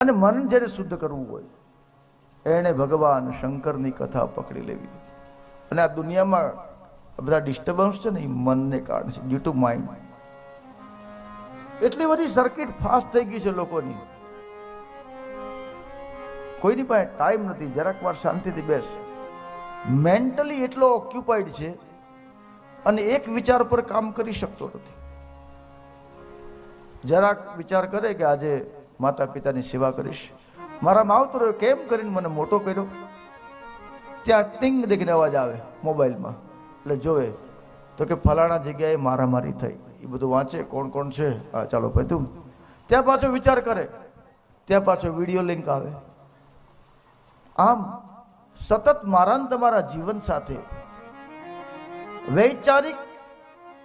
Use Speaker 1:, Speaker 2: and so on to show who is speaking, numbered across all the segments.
Speaker 1: અને મન જ્યારે શુદ્ધ કરવું હોય, એણે ભગવાન શંકરની કથા પકડી લેવી. અને આ દુનિયામાં બધા ડિસ્ટર્બન્સ છે ને એ મનને કારણે છે ડ્યુ ટુ માઇન્ડ એટલી બધી સર્કિટ ફાસ્ટ થઈ ગઈ છે લોકોની. કોઈની પાસે ટાઈમ નથી, જરાક વાર શાંતિથી બેસ. મેન્ટલી એટલો ઓક્યુપાઈડ છે અને એક વિચાર પર કામ કરી શકતો નથી. જરાક વિચાર કરે કે આજે માતા પિતાની સેવા કરીશ. મારા માવતરો કેમ કરીને મને મોટો કર્યો? ત્યાં ટિંગ દેખીને અવાજ આવે મોબાઈલમાં. એટલે જોવે, તો કે ફલાણા જગ્યાએ મારામારી થઈ. એ બધું વાંચે, કોણ કોણ છે? હા, ચાલો પૈતું ત્યાં પાછો વિચાર કરે. ત્યાં પાછો વીડિયો લિંક આવે. આમ, સતત મારાને તમારા જીવન સાથે વૈચારિક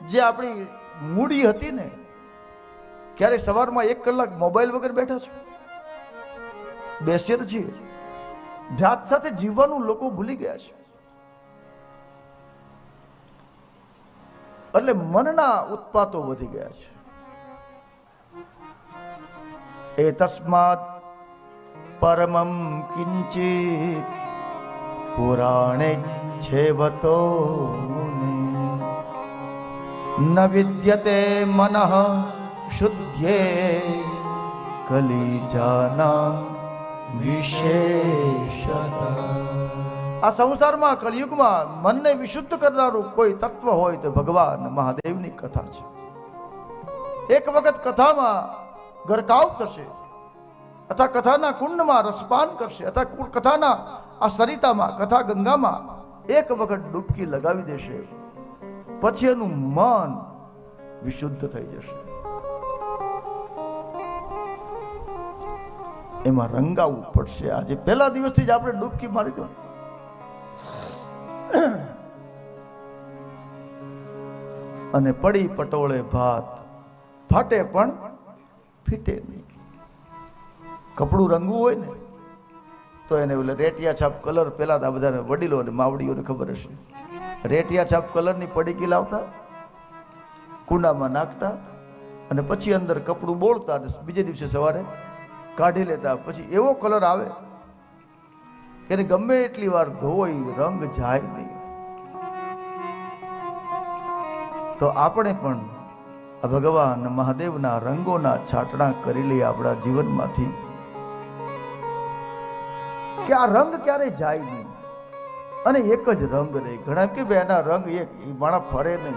Speaker 1: જે આપણી મૂડી હતી ને ક્યારે સવારમાં એક કલાક મોબાઈલ વગર બેઠા છો? બેસીએ તો છીએ જાત સાથે જીવવાનું લોકો ભૂલી ગયા છે. એટલે મનના ઉત્પાતો વધી ગયા છે. એ તસ્માત પરમમ કિંચિત પુરાણે છેવતો ન વિદ્યતે મનઃ શુદ્ધ્યે કલિજાના વિશેષ આ સંસારમાં કળિયુગમાં મનને વિશુદ્ધ કરનારું કોઈ તત્વ હોય તો ભગવાન મહાદેવની કથા છે. એક વખત કથામાં ગરકાવ થશે, અથવા કથાના કુંડમાં રસપાન કરશે, અથવા કથાના આ સરિતામાં, કથા ગંગામાં એક વખત ડૂબકી લગાવી દેશે, પછી એનું મન વિશુદ્ધ થઈ જશે. એમાં રંગાવવું પડશે. આજે પહેલા દિવસથી જ આપણે ડૂબકી મારી દો. અને પડી પટોળે ભાત. ફાટે પણ ફીટે નહીં. કપડું રંગવું હોય ને, તો એને ઓલે રેટિયા છાપ કલર પેલા તો આ બધાને વડીલો અને માવડીઓને ખબર હશે. રેટિયા છાપ કલરની પડીકી લાવતા, કુંડામાં નાખતા અને પછી અંદર કપડું બોળતા અને બીજે દિવસે સવારે કાઢી લેતા. પછી એવો કલર આવે કે ગમે એટલી વાર ધોઈ રંગ જાય નહીં. તો આપણે પણ આ ભગવાન મહાદેવના રંગોના છાટણા કરી લઈએ આપણા જીવનમાંથી. કે આ રંગ ક્યારે જાય નહીં? અને એક જ રંગ રહે. ઘણા કે ભાઈ એના રંગ એક માણા ફરે નહીં.